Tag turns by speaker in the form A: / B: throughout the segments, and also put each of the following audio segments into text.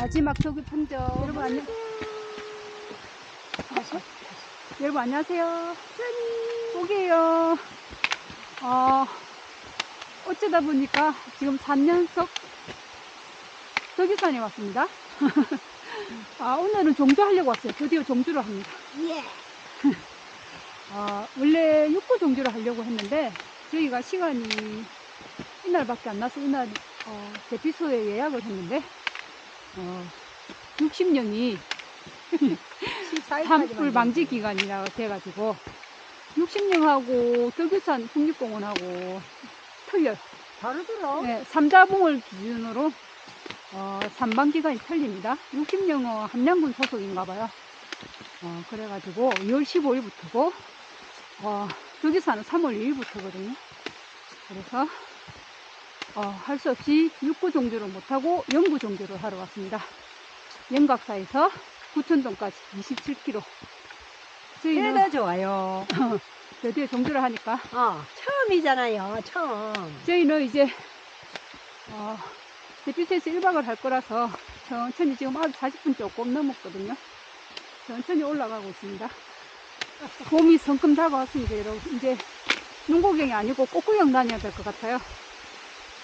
A: 마지막 서귀풍죠. 여러분 안녕. 여러분 안녕하세요. 뽀개요. 어, 어쩌다 보니까 지금 3년석 서귀산에 왔습니다. 아, 오늘은 종주 하려고 왔어요. 드디어 종주를 합니다.
B: 예.
A: 아, 원래 육구 종주를 하려고 했는데 저희가 시간이 이날밖에 안 나서 이날 어, 대피소에 예약을 했는데 어, 60년이 산불 방지 기간이라 돼가지고 60년하고 덕유산 국립공원하고 틀려요.
B: 다르더라.
A: 네, 삼자봉을 기준으로 어, 산방 기간이 틀립니다. 60년은 함양군 소속인가 봐요. 어, 그래가지고 2월 15일부터고 어, 덕유산은 3월 2일부터거든요. 그래서 어, 할 수 없이 육구 종주를 못하고 영구 종주를 하러 왔습니다. 영각사에서 구천동까지 27km. 저희는
B: 그래도 좋아요.
A: 드디어 종주를 하니까
B: 어, 처음이잖아요. 처음.
A: 저희는 이제 어, 대피소에서 1박을 할 거라서 천천히 지금 아직 40분 조금 넘었거든요. 천천히 올라가고 있습니다. 봄이 성큼 다가왔습니다, 여러분. 이제 눈구경이 아니고 꽃구경 다녀야 될 것 같아요.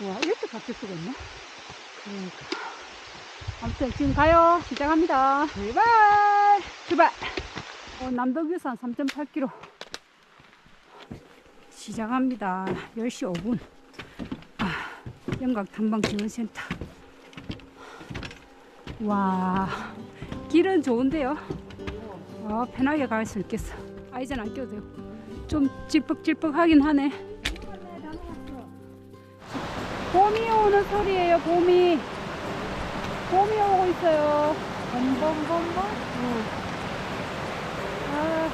A: 와, 이렇게 바뀔 수가 있나?
B: 그러니까.
A: 아무튼 지금 가요. 시작합니다. 출발! 출발! 어, 남덕유산 3.8km. 시작합니다. 10시 5분. 아, 영각 탐방 지원센터. 와, 길은 좋은데요. 어, 편하게 갈 수 있겠어. 아이젠 안 껴도 돼요. 좀 질퍽질퍽 하긴 하네. 봄이 오는 소리예요, 봄이. 봄이 오고 있어요.
B: 범범범범.
A: 아,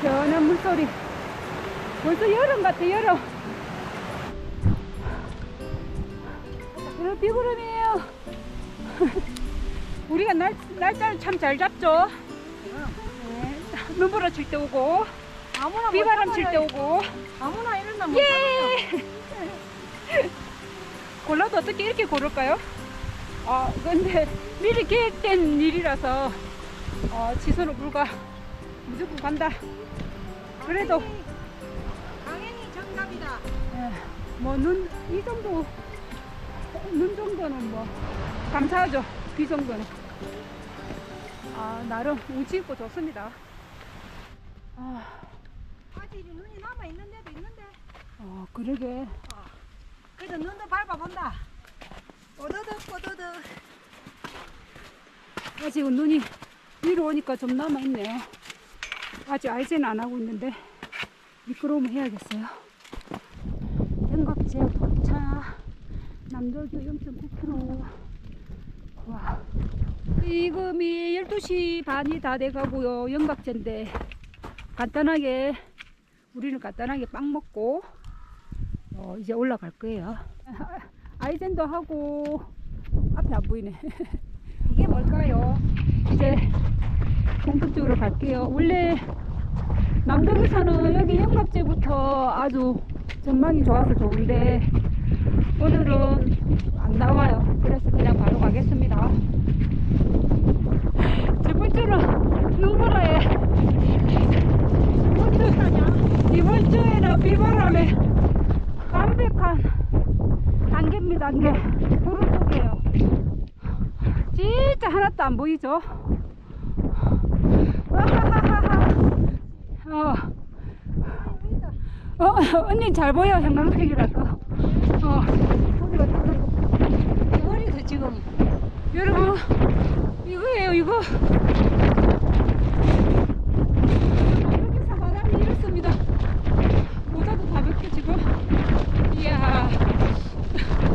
A: 시원한 물소리. 벌써 여름 같아, 여름. 여러분, 비구름이에요. 우리가 날, 날짜를 참 잘 잡죠. 네, 눈보라 칠 때 오고,
B: 아무나
A: 비바람 칠 때 오고.
B: 아무나 이런 날
A: 예! 골라도 어떻게 이렇게 고를까요? 아, 근데 미리 계획된 일이라서 어, 취소는 불가. 무조건 간다. 그래도
B: 당연히 정답이다.
A: 예, 뭐눈 이 정도 눈 정도는 뭐 감사하죠. 비 정도는. 아 나름 운치 있고 좋습니다. 아,
B: 아직 눈이 남아 있는데도 있는데.
A: 어, 그러게.
B: 그래도 눈도 밟아본다. 오도득 오도득.
A: 아직은 눈이 위로 오니까 좀 남아있네요. 아직 알지는 안 하고 있는데 미끄러우면 해야겠어요. 영각제 도착. 남도교 0.9km. 와. 지금이 12시 반이 다 돼가고요. 영각제인데 간단하게 우리는 간단하게 빵 먹고 어, 이제 올라갈 거예요. 아이젠도 하고 앞에 안 보이네. 이게 뭘까요? 이제 본격적으로 갈게요. 원래 남동산은 여기 영각제부터 아주 전망이 좋아서 좋은데 오늘은 안 나와요. 그래서 그냥 바로 가겠습니다. 제 번째는 눈보라에 이번 주에는 비바람에 완벽한 단계입니다. 단계. 구름 속이에요. 진짜 하나도 안 보이죠? 어, 어, 언니 잘 보여, 형광색이라서. 어,
B: 머리도 지금
A: 여러분, 이거예요, 이거. 여기서 바람이 이렇습니다. 모자도 다 벗겨, 지금. 이야,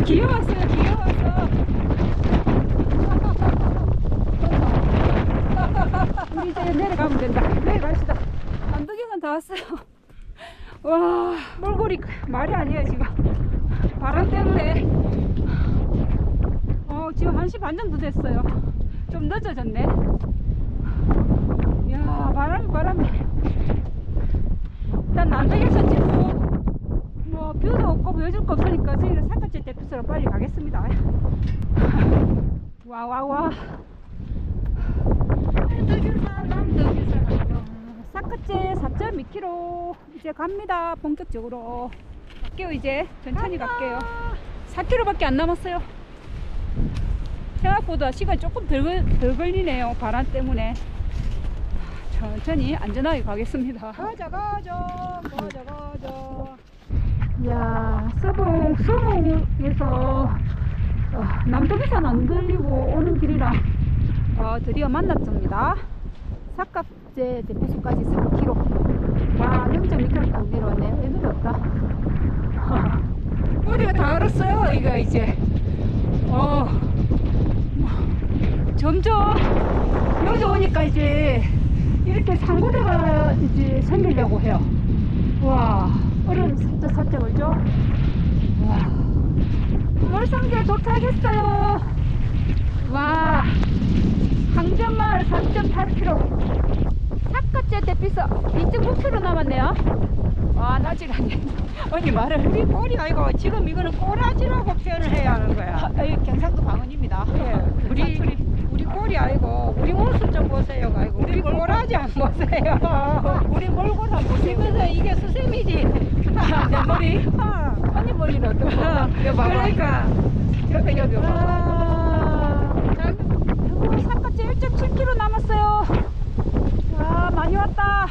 A: 귀여웠어요, 귀여웠어. 우리 이제 내려가면 된다. 내려갑시다. 남도경은 다 왔어요. 와, 몰골이 말이 아니에요, 지금. 바람 때문에. 어, 지금 1시 반 정도 됐어요. 좀 늦어졌네. 이야, 바람이 바람이. 일단 남쪽에서 지금 뭐 어, 뷰도 없고 보여줄 거 없으니까 저희는 사카제 대피소로 빨리 가겠습니다. 와, 와, 와. 사 카제 4.2km 이제 갑니다. 본격적으로. 갈게요, 이제. 천천히 갈게요. 4km밖에 안 남았어요. 생각보다 시간이 조금 덜, 걸- 덜 걸리네요. 바람 때문에. 천천히 안전하게 가겠습니다.
B: 가자 가자 가자 가자.
A: 이야, 서봉, 서봉에서 어, 남쪽에서는 안 들리고 오는 길이라 어, 드디어 만났습니다. 삭 갑제 대피소까지 3km. 와, 0.2km 딱 내려왔네요. 왜 내려왔다? 머리가 다 얼었어요, 이거 이제. 어, 점점 여기 오니까 이제 이렇게 상고대가 이제 생기려고 해요. 와, 얼음 살짝 살짝 얼죠? 와, 월성제 도착했어요. 와, 항전마을 3.8km. 사카째 대피소 2.9km 남았네요. 와, 나지라니. 언니 말을.
B: 우리 꼴이 아니고 지금 이거는 꼬라지라고 표현을 해야 하는 거야.
A: 아, 이 경상도 방언입니다.
B: 예, 우리 우리 꼴이 아니고 우리 모습 좀 보세요가 아니고 우리 꼬라지 안 보세요.
A: 우리 몰골 한번 보세요.
B: 이거는 이게 수세미지.
A: 내 머리.
B: 아,
A: 언니 머리는? 여기 봐봐.
B: 그러니까.
A: 옆에 여기 봐봐.
B: 아, 자,
A: 오, 사카째 1.7km 남았어요. 와, 많이 왔다.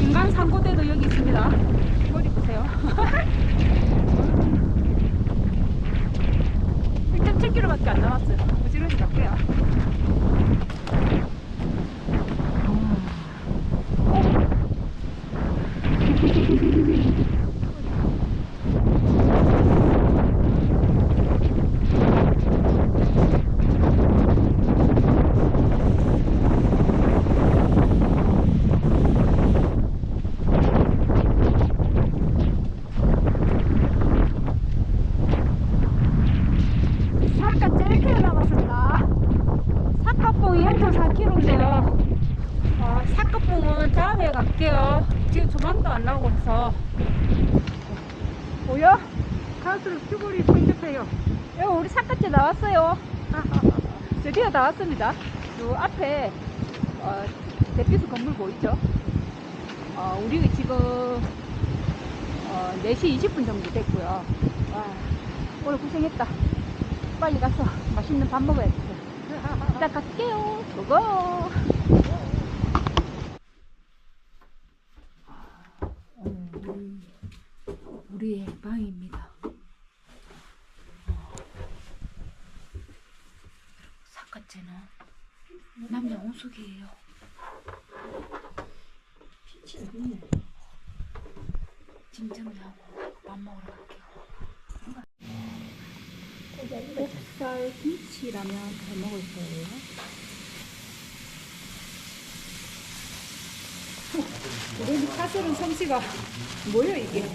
A: 인간 상고대도 여기 있습니다. 머리 보세요. 1.7km밖에 안 남았어요. 부지런히 갈게요. 사카 1km 남았습니다. 사카봉이 1.4km인데요. 어, 사카봉은 다음에 갈게요. 지금 조망도 안 나오고 해서. 뭐야?
B: 갈수록 큐볼이 번쩍해요.
A: 여기 우리 사카째 나왔어요. 드디어 나 왔습니다. 요 앞에 어, 대피소 건물 보이죠? 어, 우리 지금 어, 4시 20분 정도 됐고요. 와, 오늘 고생했다. 빨리 가서 맛있는 밥 먹어야겠어요. 이따 갈게요. 고고! 우리의 방입니다. 사카째는 남녀 온숙이에요. 짐 정리하고 밥 먹으러 갈게요. 뱃살 김치라면 잘 먹을 거예요. 우리 파슬은 솜씨가 뭐야 이게?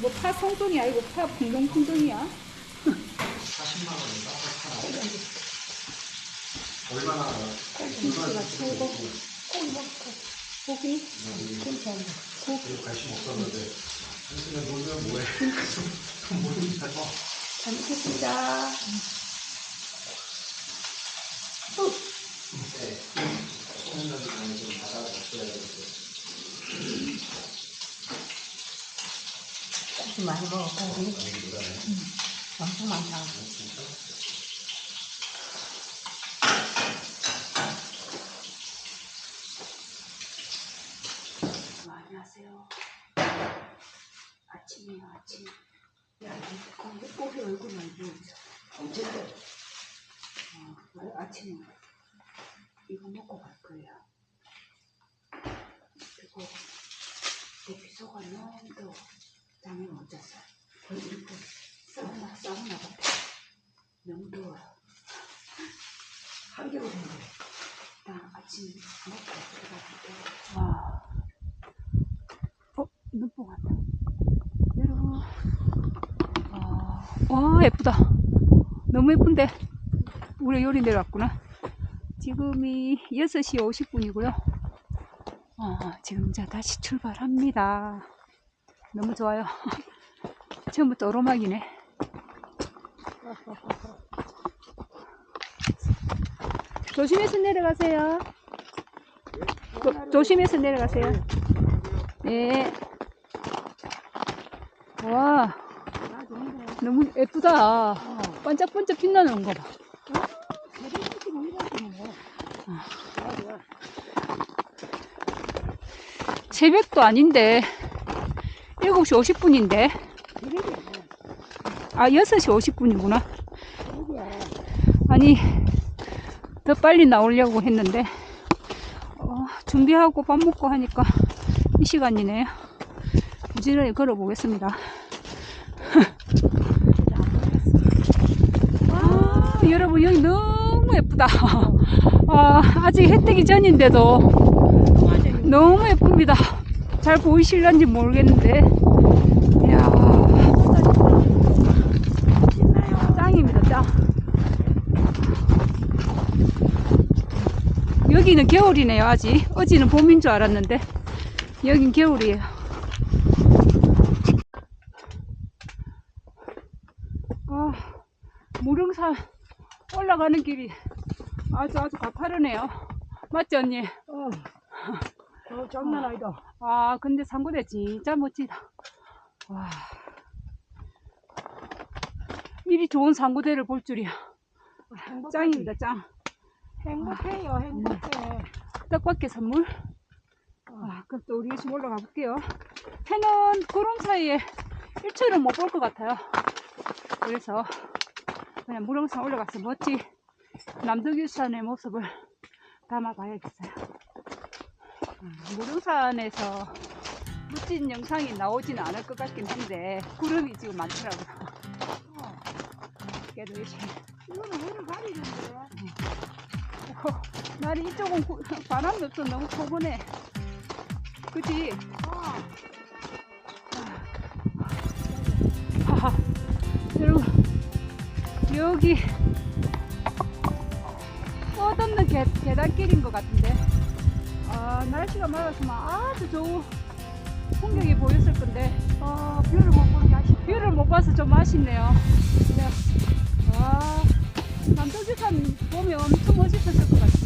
A: 뭐파 송송이 아니고 파 풍덩풍덩이야?
C: 40만 원인가? 얼마나
A: 김치가 최고. 고기 먹고. 고기? 괜찮아. 고기.
C: 관심 없었는데 당신은 놀면 뭐해? 돈 모른다고
A: 잘 먹겠습니다.
C: 좀 되는데
B: 고기 많이 먹어 고기. 엄청 많다.
A: 안녕하세요. 아침이에요, 아침. 야, 거기 꼬리 얼굴만 보이죠? 언제든. 어, 아침에 이거 먹고 갈 거예요. 그리고 대피소가 너무 더워. 잠이 못 잤어요. 거의 이렇게 사우나, 사우나 같아. 너무 더워요. 한겨울 인데. 일단 아침 먹고 들어갈게요. 와. 어, 눈뽕 왔다. 여러분. 와, 와, 예쁘다. 예쁜데. 우리 요리 내려왔구나. 지금이 6시 50분이고요. 어, 지금 자 다시 출발합니다. 너무 좋아요. 처음부터 오르막이네. 조심해서 내려가세요. 조, 조심해서 내려가세요. 네. 와, 너무 예쁘다. 반짝반짝 빛나는 거 봐. 새벽도 아닌데 7시 50분인데. 아 6시 50분이구나. 아니 더 빨리 나오려고 했는데 어, 준비하고 밥 먹고 하니까 이 시간이네요. 부지런히 걸어 보겠습니다 아, 여러분 여기 너무 예쁘다 아, 아직 해 뜨기 전인데도 너무 예쁩니다. 잘 보이실런지 모르겠는데. 이야. 짱입니다, 짱. 여기는 겨울이네요, 아직. 어제는 봄인 줄 알았는데. 여긴 겨울이에요. 아, 무릉산 올라가는 길이 아주 아주 가파르네요. 맞지, 언니?
B: 어. 어, 장난 아니다.
A: 아, 근데 상고대 진짜 멋지다. 와. 이리 좋은 상고대를 볼 줄이야. 짱입니다, 짱.
B: 행복해요, 행복해.
A: 떡밖에 선물. 아, 그럼 또 우리 지금 올라가 볼게요. 해는 구름 사이에 일초는 못볼 것 같아요. 그래서 그냥 무릉산 올라가서 멋지 남덕유산의 모습을 담아봐야겠어요. 음, 무릉산에서 멋진 영상이 나오지는 않을 것 같긴 한데 구름이 지금 많더라고요. 어, 그래도 열심히
B: 이거는 물을 가리는데.
A: 어, 날이 이쪽은 구- 바람이 없어 너무 포근해. 그치?
B: 어.
A: 여기 뻗없는 계, 계단길인 것 같은데. 아, 날씨가 맑았으면 아주 좋은 풍경이 보였을 건데,
B: 어, 뷰를 못 보는 게 아쉽다.
A: 뷰를 못 봐서 좀 아쉽네요. 네. 와, 남도지산 보면 엄청 멋있었을 것 같은데.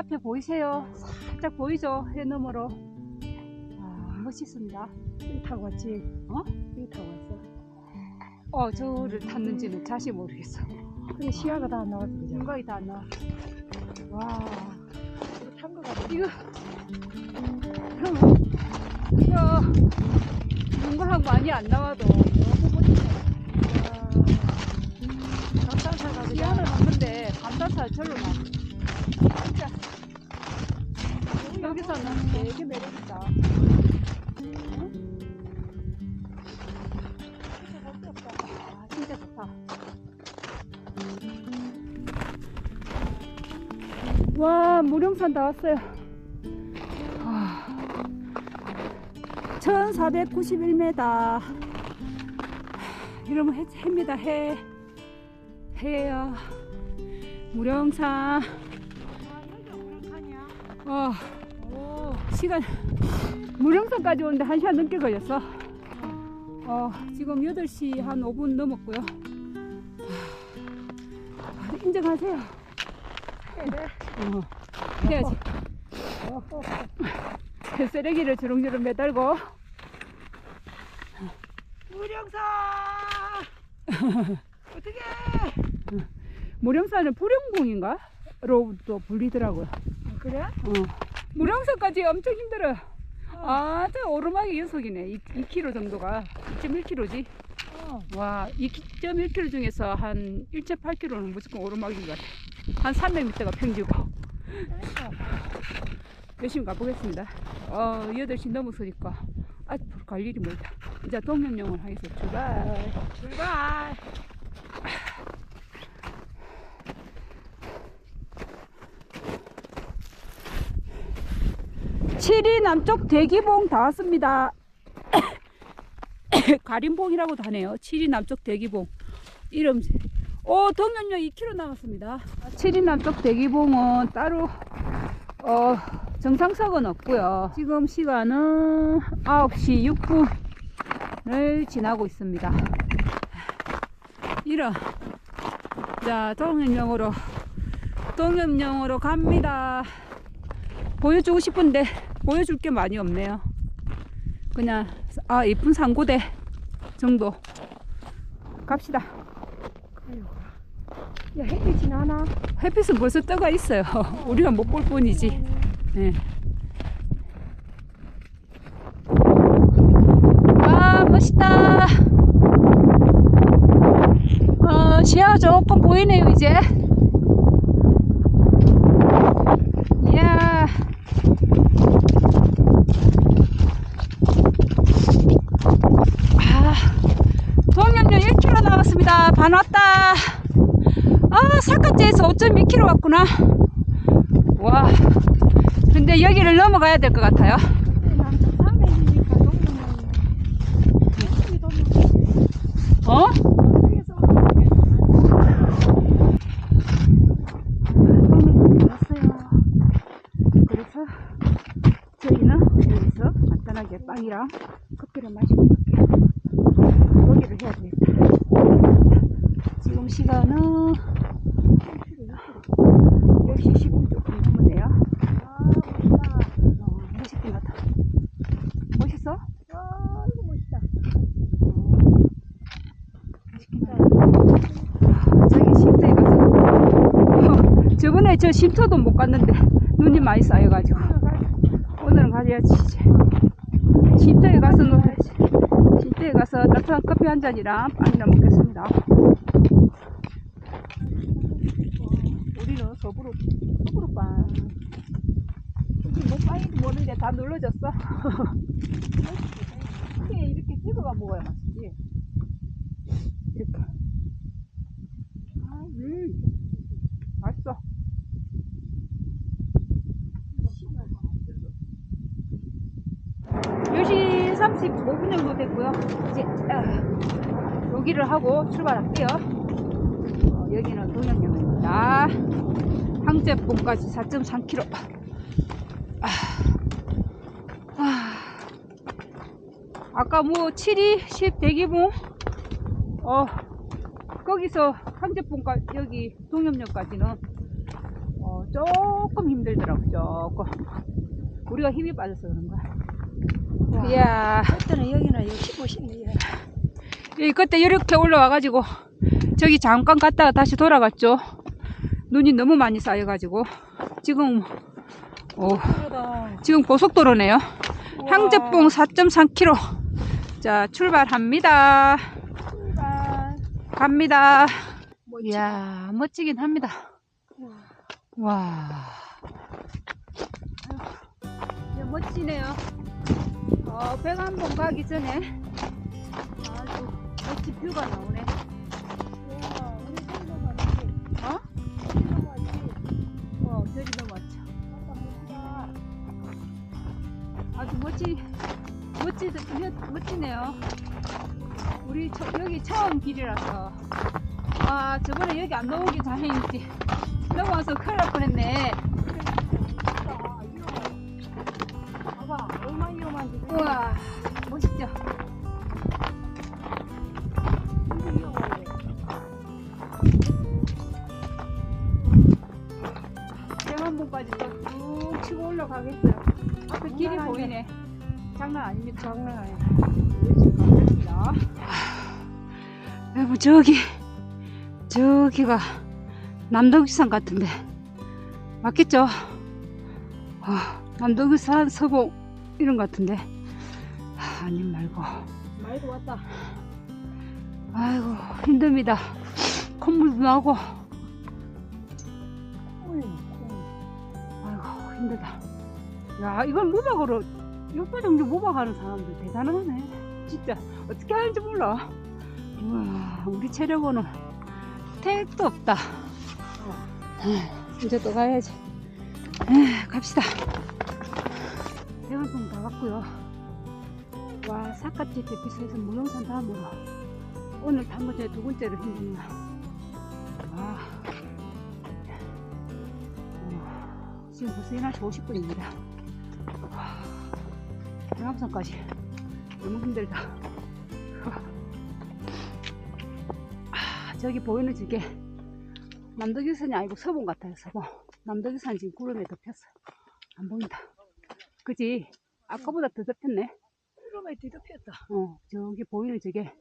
A: 앞에 보이세요? 살짝 보이죠? 해 너머로. 아, 멋있습니다.
B: 이 타고 왔지.
A: 어?
B: 이 타고 왔어.
A: 어, 저를 탔는지는 자세히 모르겠어.
B: 근데 시야가 다 안 나왔어, 그죠?
A: 생각이 다 안 나. 와,
B: 이거 탄거 같아.
A: 이거, 형, 이거, 눈과학 많이 안 나와도 너무 멋지네.
B: 감탄사가 그냥
A: 시야는 없는데, 감자살 절로 나. 진짜. 여기서는 되게 매력있다. 와, 무령산 다 왔어요. 아, 1491m. 이러면 해, 해입니다, 해. 해야. 무령산. 어,
B: 오,
A: 시간, 무령산까지 오는데 1시간 넘게 걸렸어. 어, 지금 8시 한 5분 넘었고요. 아, 인정하세요. 어, 해야지. 쓰레기를 주렁주렁 매달고.
B: 무령사! 어떻게?
A: 무령산은 불영봉인가? 로도 불리더라고요.
B: 그래?
A: 어. 무령산까지 엄청 힘들어요. 아, 저 오르막이 연속이네. 2, 2km 정도가 2.1km지.
B: 어.
A: 와, 2.1km 중에서 한 1.8km는 무조건 오르막인 것 같아. 한 300m가 평지고. 열심히 가보겠습니다. 어, 8시 넘었으니까 아직 갈 일이 멀다. 이제 동명령을 하겠어. 출발.
B: 출발.
A: 칠이 남쪽 대기봉 다 왔습니다. 가림봉이라고도 하네요. 칠이 남쪽 대기봉. 이름. 오, 동면역 2km 남았습니다. 칠이 남쪽 대기봉은 따로, 어, 정상석은 없고요. 지금 시간은 9시 6분을 지나고 있습니다. 이런. 자, 동면역으로, 동면역으로 갑니다. 보여주고 싶은데 보여줄 게 많이 없네요. 그냥 아 예쁜 상고대 정도 갑시다.
B: 야, 햇빛이 나나?
A: 햇빛은 벌써 떠가 있어요. 우리가 못 볼 뿐이지. 네. 와 멋있다. 어, 시야가 조금 보이네요 이제. 이야. 아, 동양역 1km 반 왔다. 아, 사카지에서 5.2km 왔구나. 와. 근데 여기를 넘어가야 될 것 같아요. 어? 그래서 저희는 여기서 간단하게 빵이랑 커피를 마시고 갈게요. 거기를 해야 되겠다. 지금 시간은 10시 10분 조금 넘었네요.
B: 아, 멋있다.
A: 어, 멋있긴 하다. 멋있어?
B: 와, 이거 멋있다.
A: 멋있긴 하다. 저기 쉼터에 가서 저번에 저 쉼터도 못 갔는데 눈이 많이 쌓여가지고 오늘은 가야지 이제 쉼터에 가서 놀아야지 쉼터에 가서 따뜻한 커피 한 잔이랑 빵이랑 먹겠습니다 우리는 서부로 서부로 빵. 여기 뭐 빵인지 모르는데 다 눌러졌어? 이렇게 이렇게 찍어가 먹어야 맛있지. 이렇게 아, 음. 맛있어. 10시 35분 정도 됐고요. 이제 아, 여기를 하고 출발할게요. 어, 여기는 동양역입니다. 항제봉까지 4.3km. 아, 아, 아까 뭐 7위 10 대기봉 어 거기서 항제봉까지 여기 동염역까지는 어, 조금 힘들더라고 조금 우리가 힘이 빠져서 그런 거야. 이야,
B: 그때는 여기는 65시네.
A: 이 그때 이렇게 올라와가지고 저기 잠깐 갔다가 다시 돌아갔죠. 눈이 너무 많이 쌓여가지고 지금 어,
B: 그러다.
A: 지금 고속도로네요. 향제봉 4.3km. 자 출발합니다.
B: 출발.
A: 갑니다.
B: 멋지다.
A: 이야 멋지긴 합니다.
B: 우와.
A: 와. 네, 멋지네요. 어, 백안봉 가기 전에 아주 멋진 뷰가 나오네.
B: 멋지,
A: 멋지네요. 우리 처, 여기 처음 길이라서. 아, 저번에 여기 안 넘어오기 다행이지. 넘어와서 큰일 날 뻔했네.
B: 아. 봐봐, 얼마나 위험한지.
A: 우와, 멋있죠? 대만봉까지 쭉 치고 올라가겠어요. 앞에 길이. 보이네. 장난 아닙니다.
B: 장난 아니야.
A: 열 저기, 저기가 남덕산 같은데. 맞겠죠? 아, 남덕산 서봉. 이런 것 같은데. 아, 아님 말고.
B: 많이 왔다.
A: 아이고, 힘듭니다. 콧물도 나고. 아이고, 힘들다. 야, 이걸 무박으로, 육바 정도 무박하는 사람들 대단하네. 진짜, 어떻게 하는지 몰라. 우와, 우리 체력으로는 택도 없다. 에휴, 이제 또 가야지. 에휴, 갑시다. 대관동 다 갔고요. 와, 사카치 대피소에서 무용산 다음으로 오늘 단번 전에 두 번째로 힘듭니다. 와. 어, 지금 벌써 1시 50분입니다. 와. 대감산까지 너무 힘들다. 저기 보이는 저게 남덕유산이 아니고 서봉 같아요, 서봉. 남덕유산 지금 구름에 덮였어. 안 보인다. 그지? 아까보다 더 덮였네.
B: 그러면 뒤덮였다.
A: 어, 저기 보이는 저게,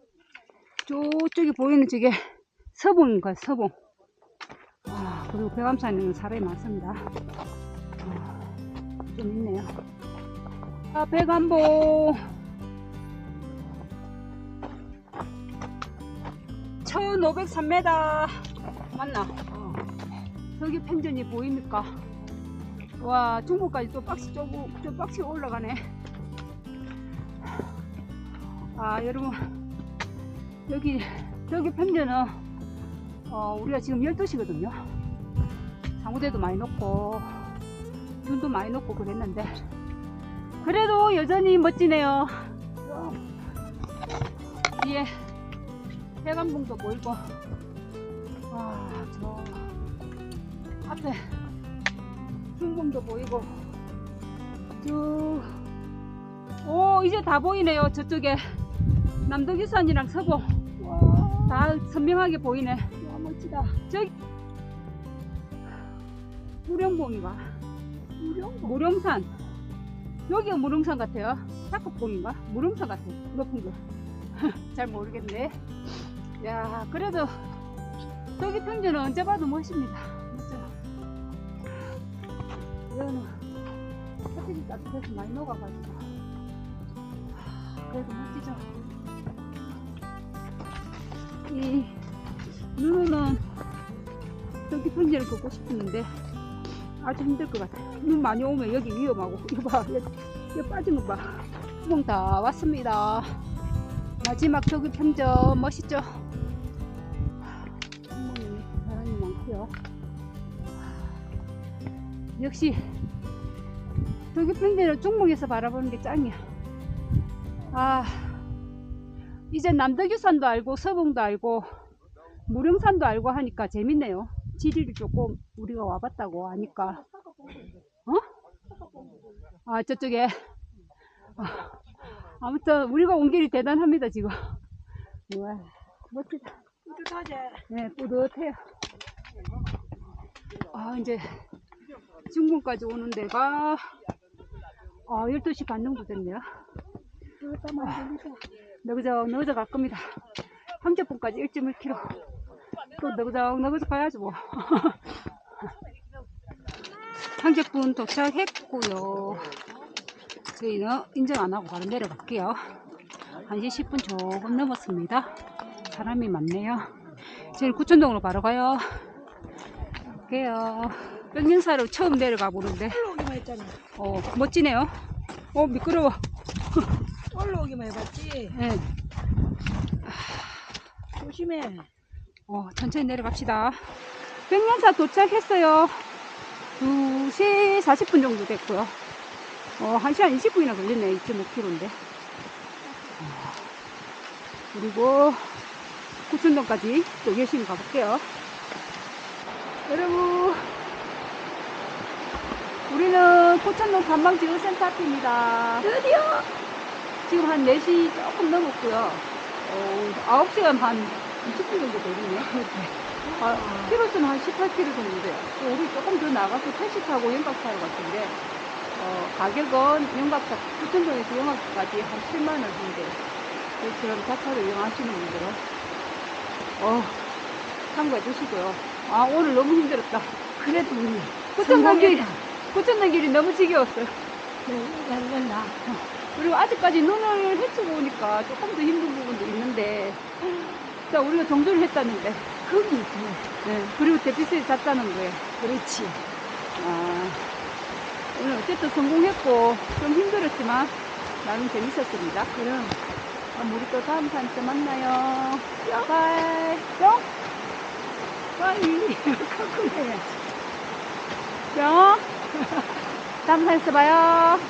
A: 저쪽에 보이는 저게 서봉인가, 서봉. 아, 그리고 백암산에는 사람이 많습니다. 아, 좀 있네요. 아, 백암봉. 1503m. 맞나? 어. 저기 편전이 보입니까? 와, 중국까지 또 박스 쪼고, 좀 박스 올라가네. 아 여러분 여기 여기 편전은 어, 우리가 지금 12시거든요 상우대도 많이 녹고 눈도 많이 녹고 그랬는데 그래도 여전히 멋지네요 위에 해관봉도 보이고. 와저 앞에 중봉도 보이고. 쭉. 오 이제 다 보이네요 저쪽에. 남덕유산이랑 서봉 다 선명하게 보이네. 와 멋지다. 저기 무령봉인가? 무령봉? 무령산. 여기가 무령산 같아요. 사급봉인가? 무령산 같아. 높은 거 잘 모르겠네 야 그래도 저기 평전은 언제 봐도 멋져요 여기는 햇빛이 따뜻해서 많이 녹아가지고 그래도 멋지죠. 이 눈은 저기 편지를 걷고 싶었는데 아주 힘들 것 같아요. 눈 많이 오면 여기 위험하고 이거 봐, 여기, 거 봐. 구멍 다 왔습니다. 마지막 저기 편점 멋있죠? 역시 편지를 중목에서 바라보는 게 짱이야. 아, 이제 남덕유산도 알고 서봉도 알고 무령산도 알고 하니까 재밌네요. 지리를 조금 우리가 와봤다고 하니까. 어? 아, 저쪽에. 아, 아무튼 우리가 온 길이 대단합니다, 지금. 우와, 멋지다.
B: 뿌듯하지?
A: 네, 뿌듯해요. 아, 이제 중문까지 오는 데가 아, 12시 반 정도 됐네요. 너그적 너그적 갈 겁니다. 함재봉까지 1.1km. 또 너그적 너그적 가야지 뭐. 함재분 도착했고요. 저희는 인정 안 하고 바로 내려갈게요. 1시 10분 조금 넘었습니다. 사람이 많네요. 저희 구천동으로 바로 가요. 갈게요. 백년사로 처음 내려가 보는데,
B: 올라오기만 했잖아.
A: 어, 멋지네요. 어, 미끄러워.
B: 올라오기만 해봤지.
A: 예.
B: 조심해.
A: 어, 천천히 내려갑시다. 백년사 도착했어요. 2시 40분 정도 됐고요. 어, 1시간 20분이나 걸렸네. 2.5km인데. 그리고 구천동까지 또 열심히 가볼게요. 여러분, 우리는 고천동 관광지구센터 앞입니다. 드디어! 지금 한 4시 조금 넘었고요. 어, 9시간 반 20분 정도 걸리네. 아, 키로수는 한 18km 정도 돼요. 또 우리 조금 더 나가서 택시 타고 연각 타러 갔는데, 어, 가격은 연각차, 구천동에서 연각까지 한 7만원 정도. 이처럼 자차로 이용하시는 분들은, 어, 참고해 주시고요. 아, 오늘 너무 힘들었다.
B: 그래도
A: 구천동 길 이, 구천동 길이 너무 지겨웠어요.
B: 됐나?
A: 그리고 아직까지 눈을 헤치고 오니까 조금 더 힘든 부분도 있는데, 자, 우리가 정조를 했다는데,
B: 거기
A: 네. 그리고 대피소에 잤다는 거예요.
B: 그렇지.
A: 아, 오늘 어쨌든 성공했고, 좀 힘들었지만, 나름 재밌었습니다.
B: 그럼
A: 그럼 우리 또 다음 산에서 만나요. 바이. 뿅!
B: 빨리 갖고 해야지.
A: 뿅! 다음 산에서 봐요.